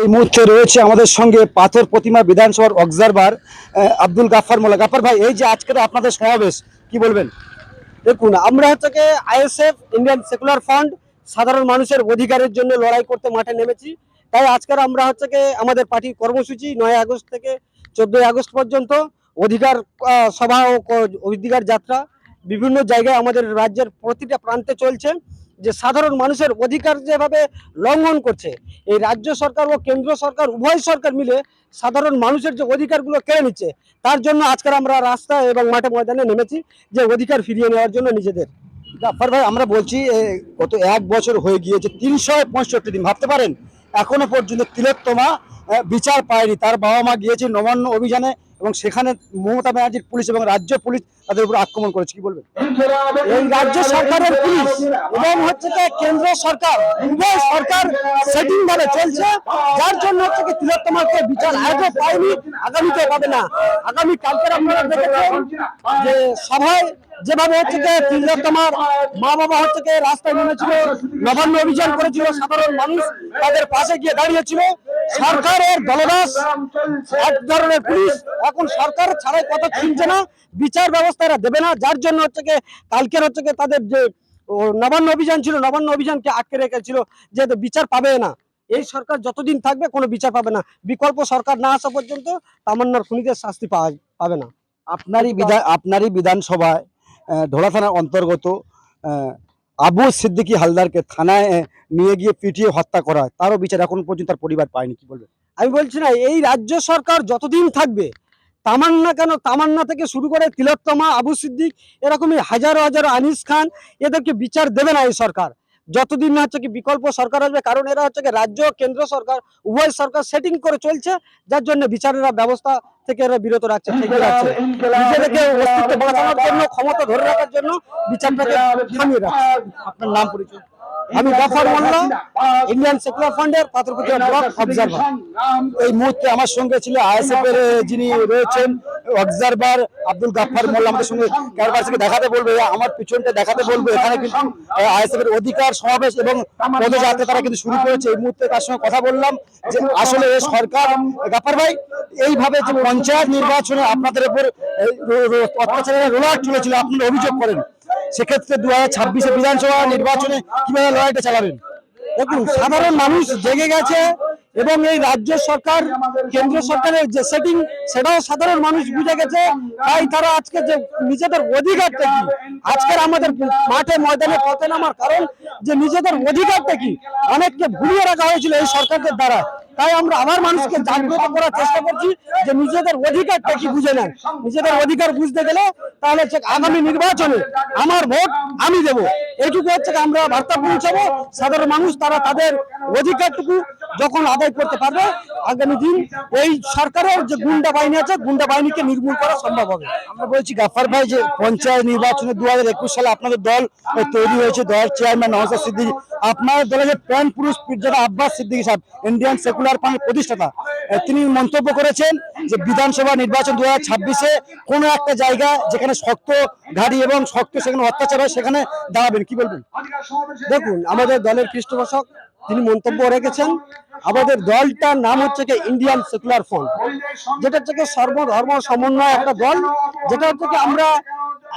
এই মুহূর্তে রয়েছে আমাদের সঙ্গে পাথর প্রতিমা বিধানসভার অবজারভার আব্দুল গাফার মোল্লা। গাফার ভাই, এই যে আজকের আপনাদের সমাবেশ, কি বলবেন? দেখুন, আমরা হচ্ছে আইএসএফ, ইন্ডিয়ান সেকুলার ফান্ড, সাধারণ মানুষের অধিকারের জন্য লড়াই করতে মাঠে নেমেছি। তাই আজকের আমরা হচ্ছে আমাদের পার্টির কর্মসূচি নয় আগস্ট থেকে চোদ্দই আগস্ট পর্যন্ত, অধিকার সভা ও অধিকার যাত্রা বিভিন্ন জায়গায় আমাদের রাজ্যের প্রতিটা প্রান্তে চলছে। যে সাধারণ মানুষের অধিকার যেভাবে লঙ্ঘন করছে, এই রাজ্য সরকার ও কেন্দ্র সরকার, উভয় সরকার মিলে সাধারণ মানুষের যে অধিকারগুলো কেড়ে নিচ্ছে, তার জন্য আজকের আমরা রাস্তা এবং মাঠে ময়দানে নেমেছি, যে অধিকার ফিরিয়ে নেওয়ার জন্য নিজেদের। গাফার ভাই, আমরা বলছি গত এক বছর হয়ে গিয়েছে, তিনশো পঁয়ষট্টি দিন, ভাবতে পারেন, এখনও পর্যন্ত তিলোত্তমা বিচার পায়নি, তার বাবা মা গিয়েছে নবান্ন অভিযানে এবং সেখানে মমতা ব্যানার্জির পুলিশ এবং রাজ্য পুলিশ তাদের উপর আক্রমণ করেছে, কি বলবেন? এই রাজ্য সরকারের পুলিশ এবং হচ্ছে কি কেন্দ্র সরকার, উভয় সরকার সেটিং ভাবে চলছে। যার জন্য হচ্ছে কি তিলোত্তমাকে বিচার আজও পায়নি, আগামীতে পাবে না। আগামী কালকের আপনারা দেখেছেন যে সভায় যেভাবে হচ্ছে কি তিলোত্তমার মা বাবা হচ্ছে রাস্তায় নেমেছিল, নবান্ন অভিযান করেছিল সাধারণ মানুষ, তাদের পাশে গিয়ে দাঁড়িয়েছিল। সরকারের দলদাস এক ধরনের পুলিশ। এখন সরকার ছাড়াই কথা শুনছে না বিচার ব্যবস্থা এরা দেবে না যার জন্য হচ্ছে কি কালকের হচ্ছে কি তাদের যে নবান্ন অভিযান ছিল নবান্ন অভিযানকে আটকে রেখেছিল যে বিচার পাবে না। এই সরকার যতদিন থাকবে কোনো বিচার পাবে না। বিকল্প সরকার না আসা পর্যন্ত তামান্নার খুনিদের শাস্তি পাওয়া পাবে না। আপনারই বিধান আপনারই বিধানসভায় ঢোলা থানার অন্তর্গত আবু সিদ্দিকী হালদারকে থানায় নিয়ে গিয়ে পিটিয়ে হত্যা করা হয়। তারও বিচার এখন পর্যন্ত তার পরিবার পায়নি, কি বলবে আমি বলছি না, এই রাজ্য সরকার যতদিন থাকবে, তামান্না কেন, তামান্না থেকে শুরু করে তিলোত্তমা, আবু সিদ্দিক, এরকমই হাজারো হাজারো আনিস খান, এদেরকে বিচার দেবে না এই সরকার। যতদিন না হচ্ছে কি বিকল্প সরকার আসবে কারণ এরা হচ্ছে কি রাজ্য কেন্দ্র সরকার উভয় সরকার সেটিং করে চলছে যার জন্য বিচারের ব্যবস্থা থেকে এরা বিরত রাখছে। থেকে নিজেদেরকে অস্তিত্ব বাঁচানোর জন্য ক্ষমতা ধরে রাখার জন্য বিচারটাকে থামিয়ে রাখছে আপনার নাম পরিচয়। আমি গফর মোল্লা ইন্ডিয়ান সেকুলার ফান্ডের পাথরকুটিয়া ব্লক অবজারভার। এই মুহূর্তে আমার সঙ্গে ছিল আইএসএফ এর যিনি রয়েছেন অবজারভার আব্দুল গাফফার মোল্লা আমাদের সঙ্গে দেখাতে বলবে, আমার পিছনটা দেখাতে বলবে। এখানে কিন্তু আইএসএফ এর অধিকার সমাবেশ এবং পদযাত্রা তারা কিন্তু শুরু করেছে। এই মুহূর্তে তার সঙ্গে কথা বললাম যে আসলে সরকার গাফার ভাই, এইভাবে যে পঞ্চায়েত নির্বাচনে আপনাদের উপর অত্যাচারের রোলার চলেছিল, আপনারা অভিযোগ করেন। সেক্ষেত্রে দু হাজার ছাব্বিশে বিধানসভা নির্বাচনে কীভাবে লড়াইটা চালাবেন? দেখুন, সাধারণ মানুষ জেগে গেছে এবং এই রাজ্য সরকার, কেন্দ্র সরকারের যে সেটিং সেটাও সাধারণ মানুষ বুঝে গেছে। তাই তারা আজকে যে নিজেদের অধিকারটা কি? আজকের আমাদের মাঠে ময়দানে পথে নামার কারণ যে নিজেদের অধিকারটা কি? অনেককে ভুলিয়ে রাখা হয়েছিল এই সরকারদের দ্বারা। তাই আমরা আমার মানুষকে জাগ্রত করার চেষ্টা করছি যে নিজেদের অধিকারটা কি বুঝে নেন। নিজেদের অধিকার বুঝতে গেলে তাহলে হচ্ছে আগামী নির্বাচনে আমার ভোট আমি দেব। এইটুকু হচ্ছে আমরা বার্তা পৌঁছাবো। সাধারণ মানুষ তারা তাদের অধিকারটুকু যখন আদায় করতে পারবে, আগামী দিন এই সরকারের যে গুন্ডা বাহিনী আছে, গুন্ডা বাহিনীকে নির্মূল করা সম্ভব হবে। আমরা বলছি গাফার ভাই যে পঞ্চায়েত নির্বাচনে দু হাজার একুশ সালে আপনাদের দল তৈরি হয়েছে, দল চেয়ারম্যান নওয়াজ সিদ্দিকী। আপনার দলের যে প্যান পুরুষ যারা আব্বাস সিদ্দিকী সাহেব, ইন্ডিয়ান সেকুলার পার্টির প্রতিষ্ঠাতা তিনি মন্তব্য করেছেন যে বিধানসভা নির্বাচন দু হাজার ছাব্বিশে কোনো একটা জায়গা যেখানে শক্ত ঘাড়ি এবং শক্ত সেখানে অত্যাচার হয়, সেখানে দাঁড়াবেন। কি বলবেন? দেখুন, আমাদের দলের পৃষ্ঠপোষক তিনি মন্তব্য রেখেছেন, আমাদের দলটার নাম হচ্ছে কি ইন্ডিয়ান সেকুলার ফ্রন্ট যেটা হচ্ছে সর্বধর্ম সমন্বয় একটা দল, যেটা হচ্ছে আমরা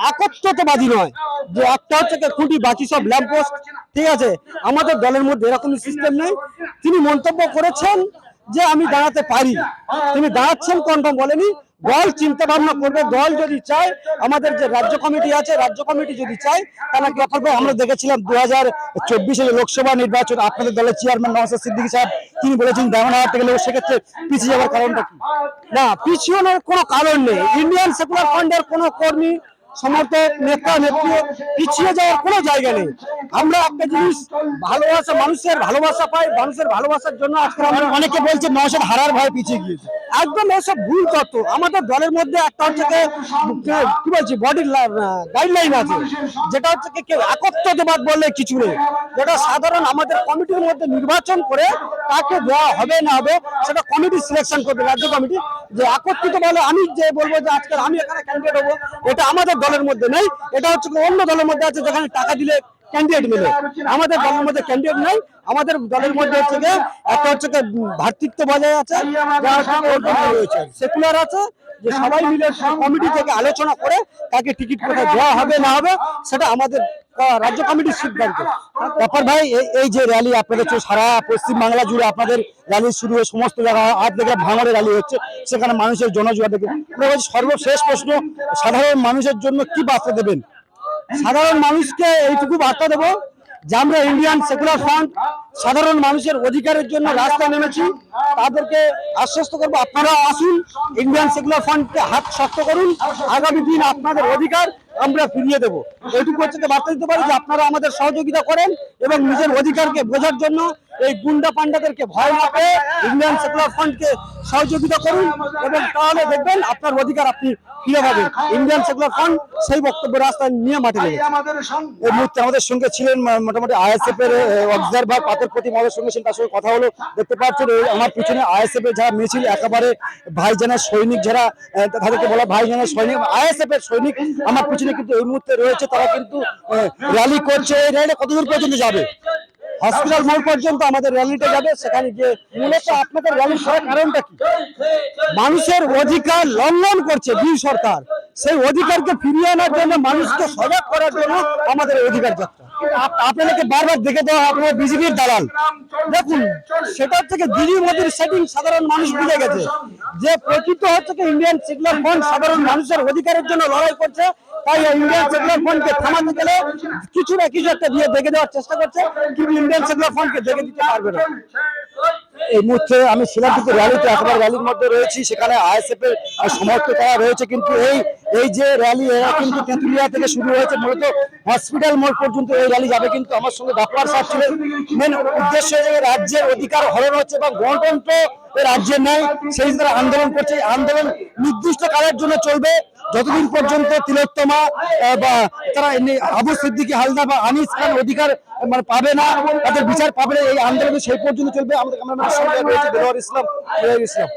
একত্রতাবাদী নয়। যে একটা হচ্ছে খুঁটি, বাকি সব ল্যাম্পোস্ট ঠিক আছে, আমাদের দলের মধ্যে এরকম সিস্টেম নেই। তিনি মন্তব্য করেছেন যে আমি দাঁড়াতে পারি। তিনি দাঁড়াচ্ছেন কনফার্ম বলেনি। দল চিন্তা ভাবনা করবে, দল যদি চায়, আমাদের যে রাজ্য কমিটি আছে, রাজ্য কমিটি যদি চায়, তাহলে কি করবে আমরা দেখেছিলাম দু হাজার চব্বিশে লোকসভা নির্বাচন, আপনাদের দলের চেয়ারম্যান নওয়াজ সিদ্দিকী সাহেব, তিনি বলেছেন দেওয়ানহাট থেকে লোক, সেক্ষেত্রে পিছিয়ে যাওয়ার কারণটা কি? না, পিছিয়ে কোনো কারণ নেই। ইন্ডিয়ান সেকুলার ফান্ডের কোনো কর্মী সমর্থক নেতা নেত্রী পিছিয়ে যাওয়ার কোনো জায়গা নেই। আমরা একটা জিনিস ভালোবাসা মানুষের ভালোবাসা পাই মানুষের ভালোবাসার জন্য আজকে আমরা অনেকে বলছে নওশাদ হারার ভয় পিছিয়ে গিয়েছে। একদম এসব ভুল তত্ত্ব। আমাদের দলের মধ্যে একটা হচ্ছে কি বলছি বডির গাইডলাইন আছে। যেটা হচ্ছে কেউ একত্রবাদ বললে কিছু নেই। যেটা সাধারণ আমাদের কমিটির মধ্যে নির্বাচন করে কাকে দেওয়া হবে না হবে সেটা কমিটি সিলেকশন করবে রাজ্য কমিটি যে একত্রিত বলে আমি যে বলব যে আজকে আমি এখানে ক্যান্ডিডেট হব এটা আমাদের দলের মধ্যে নেই। এটা হচ্ছে অন্য দলের মধ্যে আছে যেখানে টাকা দিলে ক্যান্ডিডেট মিলে। আমাদের দলের মধ্যে ক্যান্ডিডেট নাই। আমাদের দলের মধ্যে হচ্ছে গিয়ে একটা হচ্ছে গিয়ে ভাতৃত্ব বজায় আছে রয়েছে। সেকুলার আছে যে সবাই মিলে কমিটি থেকে আলোচনা করে তাকে টিকিট কোথায় দেওয়া হবে না হবে সেটা আমাদের রাজ্য কমিটির সিদ্ধান্ত। ব্যাপার ভাই এই- যে র্যালি আপনাদের সারা পশ্চিম বাংলা জুড়ে আপনাদের র্যালি শুরু হয়ে সমস্ত জায়গায় আজ দেখে ভাঙড়ে র্যালি হচ্ছে সেখানে মানুষের জনজোয়ার দেখে। সর্বশেষ প্রশ্ন সাধারণ মানুষের জন্য কি বার্তা দেবেন? সাধারণ মানুষকে এইটুকু বার্তা দেবো যে আমরা ইন্ডিয়ান সেকুলার ফ্রন্ট সাধারণ মানুষের অধিকারের জন্য রাস্তা নেমেছি। তাদেরকে আশ্বস্ত করব, আপনারা আসুন ইন্ডিয়ান সেকুলার ফ্রন্টকে হাত শক্ত করুন। আগামী দিন আপনাদের অধিকার আমরা ফিরিয়ে দেবো। এইটুকু হচ্ছে বার্তা দিতে পারি যে আপনারা আমাদের সহযোগিতা করেন এবং নিজের অধিকারকে বোঝার জন্য এই গুন্ডা পান্ডাদেরকে ভয় না পেয়ে ইন্ডিয়ান সেকুলার ফ্রন্টকে সহযোগিতা করুন এবং তাহলে দেখবেন আপনার অধিকার আপনি ফিরে পাবেন। ইন্ডিয়ান সেকুলার ফ্রন্ট সেই বক্তব্য রাস্তায় নিয়ে মাঠে এই মুহূর্তে আমাদের সঙ্গে ছিলেন মোটামুটি আইএসএফ এর অবজারভার পাথর প্রতি আমাদের সঙ্গে ছিলেন তার সঙ্গে কথা হলো। দেখতে পাচ্ছেন আমার পিছনে আইএসএফ এর যারা মিছিল একেবারে ভাইজানের সৈনিক যারা তাদেরকে বলা ভাইজানের সৈনিক আইএসএফ এর সৈনিক আমার পিছনে কিন্তু এই মুহূর্তে রয়েছে তারা কিন্তু র্যালি করছে। এই র্যালি কতদূর পর্যন্ত যাবে? হসপিটাল মোড় পর্যন্ত আমাদের র্যালিটা যাবে, সেখানে গিয়ে মূলত আপনাদের র্যালি করার কারণটা কি? মানুষের অধিকার লঙ্ঘন করছে দুই সরকার। সেই অধিকারকে ফিরিয়ে আনার জন্য মানুষকে সজাগ করার জন্য আমাদের অধিকার যাত্রা। আপনাদেরকে বারবার দেখে দেওয়া আপনারা বিজেপির দালাল। দেখুন সেটার থেকে দিদি মোদীর সেটিং সাধারণ মানুষ বুঝে গেছে। যে প্রকৃত হচ্ছে কি ইন্ডিয়ান সেকুলার ফ্রন্ট সাধারণ মানুষের অধিকারের জন্য লড়াই করছে, তাই ইন্ডিয়ান সেকুলার ফ্রন্টকে থামাতে গেলে কিছু না কিছু একটা দিয়ে দেখে দেওয়ার চেষ্টা করছে, কিন্তু ইন্ডিয়ান সেকুলার ফ্রন্টকে দেখে দিতে পারবে না। এই মুহূর্তে আমি শিলাদিতে র্যালিতে, একেবারে র্যালির মধ্যে রয়েছি। সেখানে আইএসএফ এর সমর্থ করা রয়েছে কিন্তু এই এই যে র্যালি, এরা কিন্তু তেঁতুলিয়া থেকে শুরু হয়েছে। মূলত হসপিটাল মোড় পর্যন্ত এই র্যালি যাবে কিন্তু আমার সঙ্গে ডাক্তার সাহেব ছিলেন। মেন উদ্দেশ্য যে রাজ্যের অধিকার হরণ হচ্ছে এবং গণতন্ত্র এই রাজ্যে নেই। সেই তারা আন্দোলন করছে। আন্দোলন নির্দিষ্ট কালের জন্য চলবে। যতদিন পর্যন্ত তিলোত্তমা বা তারা আবু সিদ্দিকী হালদা বা আনিস খান অধিকার মানে পাবে না, তাদের বিচার পাবে না, এই আন্দোলন সেই পর্যন্ত চলবে। আমাদের ইসলাম ইসলাম।